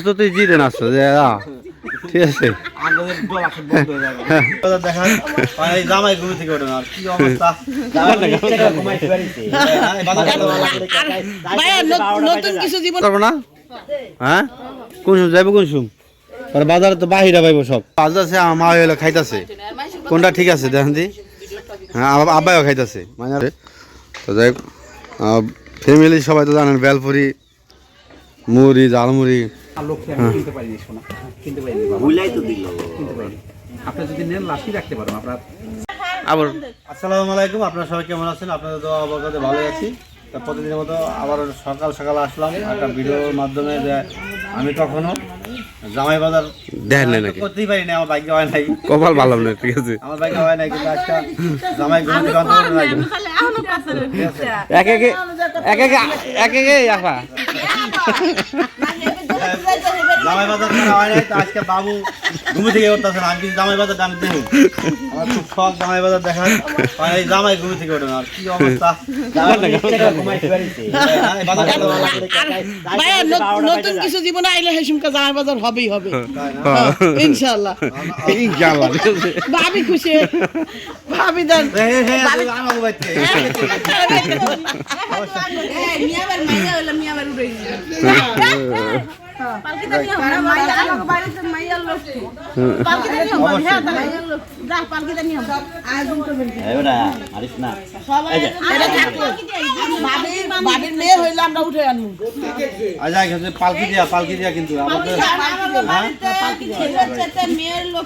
তো তুই জিরে নাচছ যে আ, ঠিক আছে। হয়ে বাজার দেখা আর এই জামাই ঘুম থেকে ওঠে না। কি অবস্থা? জামাই ঘুমাইতে পারিছে এই বাজার ভাইয়া ন- নতুন কিছু জীবন না? হ্যাঁ? কোন সময় যাইব কোন সময় আর বাজারে তো বাহিরা পাইব সব। আমার মা হইলে খাইতাছে। কোনটা ঠিক আছে দেখেন দি হ্যাঁ আমার আব্বাইও খাইতাছে। মানে তো যাই ফ্যামিলি সবাই তো জানেন বেলপুরি মুড়ি ঝালমুড়ি আমি কিনতে পারিনি কিনতে পারিনি বাবা। ভুলাই তো দিল। কিনতে পারিনি। আপনি যদি নেন লাশি রাখতে পারেন আপনার আবার আসসালামু আলাইকুম আপনারা সবাই কেমন আছেন? আপনাদের দোয়া বরকতে ভালোই আছি। তা প্রতিদিনের মতো আবার সকাল সকাল আসলাম। একটা ভিডিওর মাধ্যমে যে আমি কখনো জামাই বাজার দেখেন নাই নাকি? করতেই পারি না আমার বাইকে হয় নাই। কপাল ভালো না ঠিক আছে। আমার বাইকে হয় নাই কিন্তু একটা জামাই গুলো দিকে অন্তর নাই এক একে এক একে এক একে আফা জামাই বাজার করা হয় নাই তো আজকে বাবু ঘুম থেকে উঠতেছে না আমি জামাই বাজার ডান দেবো আমার খুব শখ জামাই বাজার দেখার। আর এই জামাই ঘুম থেকে ওঠে না কি অবস্থা? হ্যাঁ, হয় নতুন কিছু জীবনে আইলে হেসুমকা জামাই বাজার হবেই হবে? হ্যাঁ, ইনশাআল্লাহ। ইনশাআল্লাহ। ভাবি খুশি। ভাবি দেন। আমাকে বাইতে। মিয়াবার মাইয়া মিয়াবার উড়ে হ্যাঁ।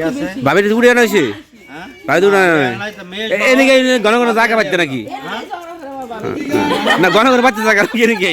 আচ্ছা, ভাবি উড়ে আনা হয়েছে হ্যাঁ? উড়ে আনা নাই। নাই তো মেয়ে এ- এদিকে ঘন ঘন জায়গা পাচ্ছে নাকি? না ঘন ঘন পাচ্ছে জায়গা নাকি নাকি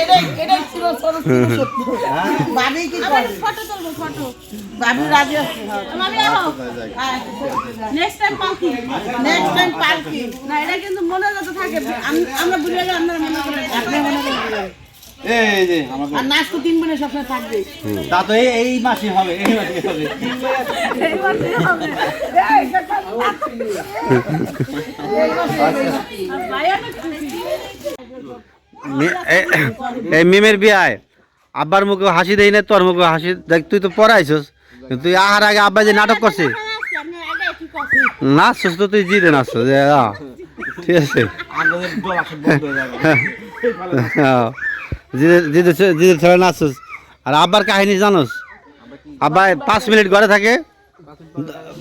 এটাই এটাই ছিল সরস্বতী সত্য কি করে ফটো তুলবো ফটো। ভাবি রাজি আছে? মামি আও নেক্সট টাইম পালকি। নেক্সট টাইম পার্কি না এটা কিন্তু মনে যাতে থাকে আমরা বুঝে আপনারা মনে করেন আপনি মনে করেন এই যে আমাদের নাচ তো তিন বোনের সবসময় থাকবে। তা তো এই এই মাসে হবে এই মাসে হবে। এই মিমের বিয়ায়। আব্বার মুখে হাসি দেই না তোর মুখে হাসি দেখ তুই তো পড়াইছস। তুই আহার আগে আব্বা যে নাটক করছে। আপনি আগে নাচছস তো তুই জিরে নাচছ যে আ, ঠিক আছে। আঙ্গুলের ডলা সব বন্ধ হয়ে যাবে হ্যাঁ। জিদের জিদের ছে- ছেলে নাচছস। আর আব্বার কাহিনী জানোস? আব্বা পাঁচ মিনিট ঘরে থাকে।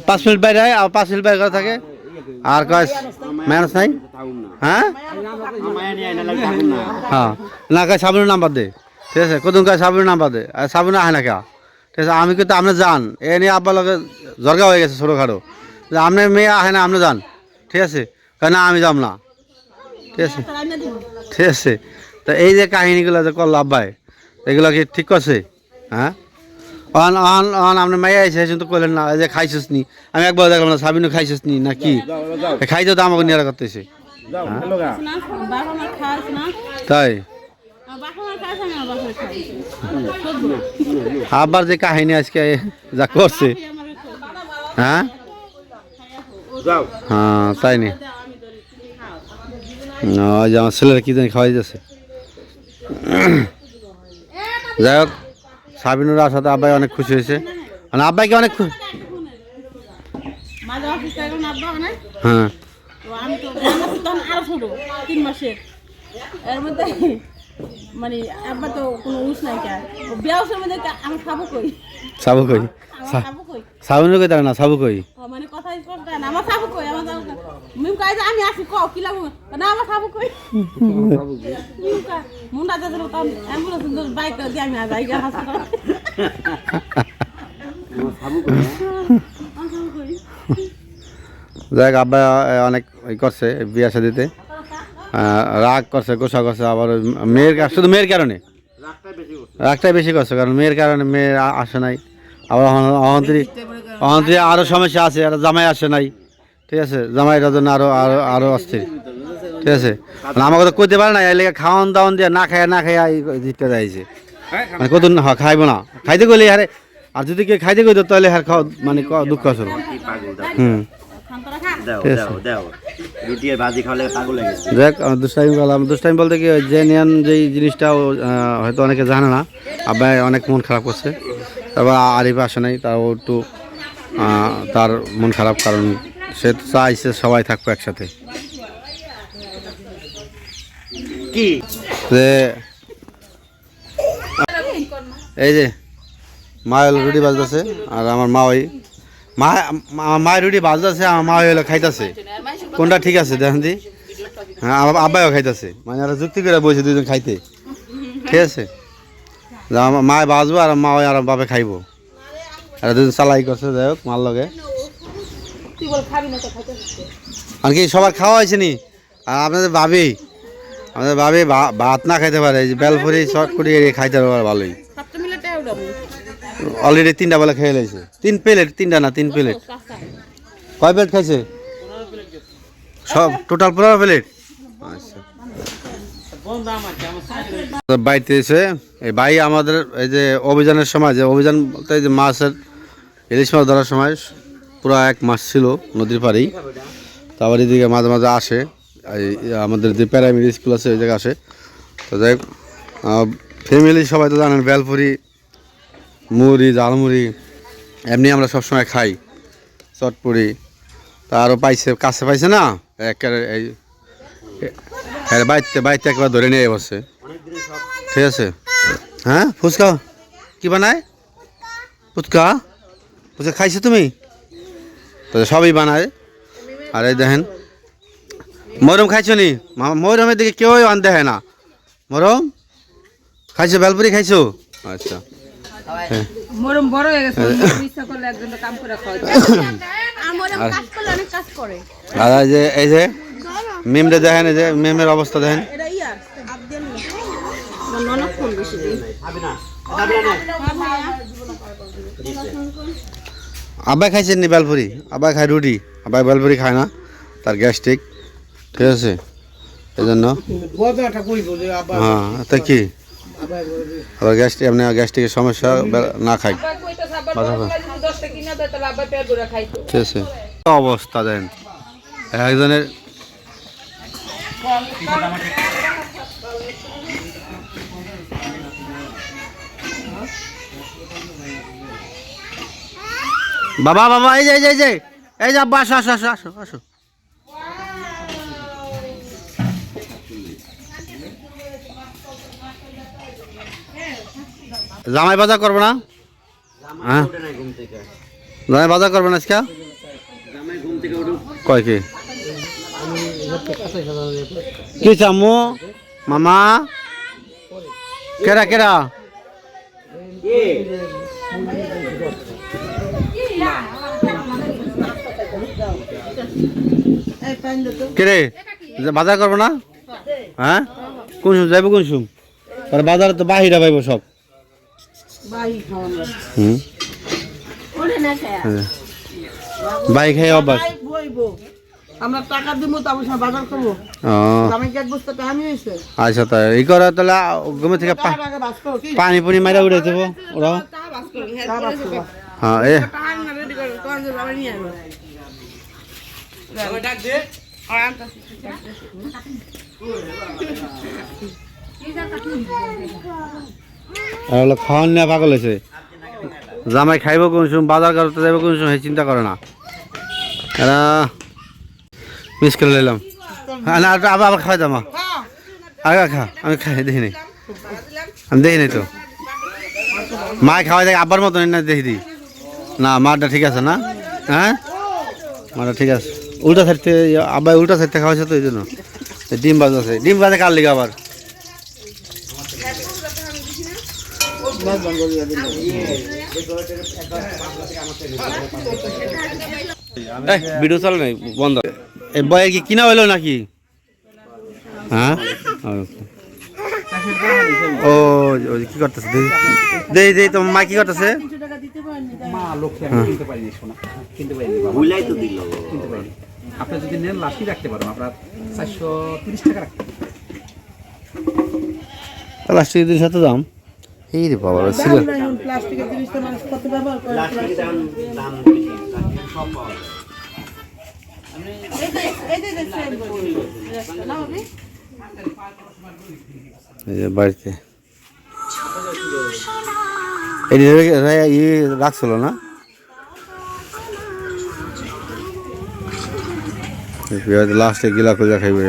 পাঁচ মিনিট বাইরে হয় আর পাঁচ মিনিট বাইরে ঘরে থাকে। আর কয় ম্যানেজ নাই? হ্যাঁ? হ্যাঁ। না কয় সাবুনের নাম্বার দে। ঠিক আছে? কত কয় সাবুনের নাম্বার দে? আর সাবুন আহে না কে? ঠিক আছে? আমি কিন্তু আপনি যান। এ নিয়ে আব্বার লগে জর্গা হয়ে গেছে ছোটোখাটো। যে আপনার মেয়ে আহে না আপনি যান। ঠিক আছে? না আমি যাব না। ঠিক আছে? ঠিক আছে? তো এই যে কাহিনীগুলো যে করল আব্বাই এগুলো কি ঠিক করছে? হ্যাঁ? অন অন অন আপনার মেয়ে এসে এসে তো করলেন না এই যে খাইছিস নি। আমি একবার দেখলাম না সাবিনও খাইছিস নি না কি? খাইতে তো আমাকে নিয়ে করতেছে। না তাই? আবার যে কাহিনী আজকে যা করছে। হ্যাঁ? হ্যাঁ তাই নি? না, ওই যে আমার ছেলেরা কি জানি খাওয়াই যাচ্ছে যাই হোক সাবিনুর আসাতে আব্বাই অনেক খুশি হয়েছে। মানে আব্বাইকে অনেক খু- মাঝে অফিস থেকে আব্বা না হ্যাঁ। তো আমি তো আমার তো তখন আরও ছোট তিন মাসের। এর মধ্যে মানে আব্বা তো কোনো উস নাই কে। বিয়াউসের মধ্যে কা- আমি খাব কই? সাবু কই? খাব কই? সাবিনুর কই তার না কই? ও মানে কথা স্পষ্ট না আমার খাব কই? আমার খাব মিম কাই যে আমি আসি কও কি লাগবো? না আমার খাব কই? মিম কা মুন্ডা যাদের তো অ্যাম্বুলেন্স বাইক দিয়ে আমি আজ আইগা হাসপাতাল। খাব কই? আব্বা অনেক ই করছে বিয়া শাদিতে। রাগ করছে, গোসা করছে, আবার মেয়ের শুধু মেয়ের কারণে? রাগটাই বেশি করছে, কারণ মেয়ের কারণে মেয়ে আসে নাই। আবার অহন্ত্রী অহন্ত্রী আরও সমস্যা আছে, আর জামাই আসে নাই। ঠিক আছে জামাইটার জন্য আরও আরও আরও অস্থির। ঠিক আছে? মানে আমাকে তো কইতে পারে না, এই লেগে খাওয়ান দাওয়ান দিয়ে না খায় না খায় জিতটা যাইছে মানে কত না খাইব না। খাইতে গেলে আরে আর যদি কেউ খাইতে গই তাহলে খাওয়া মানে দুঃখ আসল হুম। হয়ে দেখ আমার দুষ্টাইম গেলাম দুষ্টাইম বলতে কি ওই যে নিয়ান যেই জিনিসটা ও, হয়তো অনেকে জানে না আব্বাই অনেক মন খারাপ করছে। তারপর আরিফ আসে নাই তাও একটু তার মন খারাপ কারণ সে চাইছে সবাই থাকব একসাথে। কি? যে এই যে মা রুটি বাজতেছে আর আমার মা ওই মা মায়ের রুটি বাজতেছে, আমার মা হলো খাইতেছে। কোনটা ঠিক আছে, দেখেন দি। হ্যাঁ আব্বাইও খাইতেছে। মানে আর যুক্তি করে বসে দুজন খাইতে। ঠিক আছে? মায় বাজবো আর মা আর বাপে খাইবো। আর দুজন চালাই করছে, যাই হোক, মার লগে। আর কি, সবার খাওয়া হয়েছে নি? আর আপনাদের ভাবি আমাদের ভাবি ভাত না খাইতে পারে বেলপুরি শর্ট করে খাইতে পারে, ভালোই। অলরেডি তিনটা বেলা খেয়ে লাইছে তিন প্লেট তিনটা না, তিন প্লেট কয় প্লেট খাইছে? সব টোটাল পনেরো প্লেট আচ্ছা। বাড়িতে এসে, এই ভাই আমাদের এই যে অভিযানের সময়, যে অভিযান বলতে যে মাছের ইলিশ মাছ ধরার সময়, পুরো এক মাস ছিল নদীর পাড়েই। তারপর এদিকে মাঝে মাঝে আসে। এই আমাদের যে প্রাইমারি স্কুল আছে, ওই জায়গায় আসে। তো যাই ফ্যামিলি সবাই তো জানেন, বেলপুরি মুড়ি, ঝালমুড়ি, এমনি আমরা সবসময় খাই চটপুরি তা আরও পাইছে, কাছে পাইছে না? একেবারে এই বাইতে বাইতে একবার ধরে নিয়ে বসে। ঠিক আছে? হ্যাঁ ফুচকা? কী বানায়? ফুচকা? ফুচকা খাইছো তুমি? তো সবই বানায়। আর এই দেখেন, মরম খাইছো নি? মরমের দিকে কেউ আন দেখে না। মরম? খাইছো বেলপুরি খাইছো? আচ্ছা। মরম বড় হয়ে গেছে ইচ্ছা করলে একজন কাম করে খাওয়া আমার কাজ করলে অনেক কাজ করে। আর এই যে এই যে মেমরে দেখেন এই যে মেমের অবস্থা দেখেন। এটা ইয়ার আবদেল। ননদ ফোন বেশি দিই আব্বাই খাইছেন নি বেলপুরি? আব্বাই খায় রুটি। আব্বাই বেলপুরি খায় না তার গ্যাস্ট্রিক। ঠিক আছে? এই জন্য। হ্যাঁ তা কি? আবার গ্যাস্ট্রিক এমনি গ্যাস্ট্রিকের সমস্যা না খাই। ঠিক আছে। অবস্থা দেন? একজনের বাবা বাবা এই যে এই যে এই যে এই যে আব্বা আসো আসো আসো আসো আসো। জামাই বাজার করব না? হ্যাঁ? জামাই বাজার করব না আজকে? কয় কি? কি চামু? মামা? কেরা কেরা? কে কেরে বাজার করব না? হ্যাঁ? কোন সুম যাইব কোন সুম আর বাজারে তো বাহিরা পাইব সব। হুম। বাই খাই অভ্যাস। আমরা টাকা দিব বাজার করব। আমি বস্তা আচ্ছা তাই এই করে তাহলে গমে থেকে পা- টাকা বাস করো কি? পানি পুনি মাইরা উড়ে দেবো। বাস করো হ্যাঁ এ। খাওয়ান নিয়ে পাগল হয়েছে। জামাই খাইব কোন বাজার করতে যাব কোন সময় চিন্তা করে না। মিস করে নিলাম হ্যাঁ আবার আবার খাওয়াই দামা আগে খা, আমি খাই, দেখি নাই আমি দেখি নাই তো। মায় খাওয়াই দেখে, আব্বার মতন না দেখি দিই না মারটা ঠিক আছে না? হ্যাঁ? মারটা ঠিক আছে। উল্টা সাইডতে আব্বাই উল্টা সাইডতে খাওয়াইছে তো, এই জন্য। ডিম বাজাছে ডিম বাজে কার লিগে আবার? ভিডিও চলে নাই বন্ধ। এই বয়ের কি কিনা হইল নাকি? হ্যাঁ? ও ও কি করতেছে? দেই দেই তোমার মা কি করতেছে? মা লক্ষ্যে আমি কিনতে পারিনি শোনা। কিনতে পারিনি ভুলাই তো দিল। কিনতে পারিনি। আপনি যদি নেন লাশি রাখতে পারেন আপনার চারশো তিরিশ টাকা রাখতে সাথে দাম? এই রে বাবা ছিল প্লাস্টিকের জিনিসটা মানুষ কত ব্যবহার করে। প্লাস্টিকের দাম সব পাওয়া যায় এই যে এই যে দেখছেন না? ভাবি এই যে বাড়িতে এই ই রাখছিল না লাস্টে গিলা খুঁজে খাইবে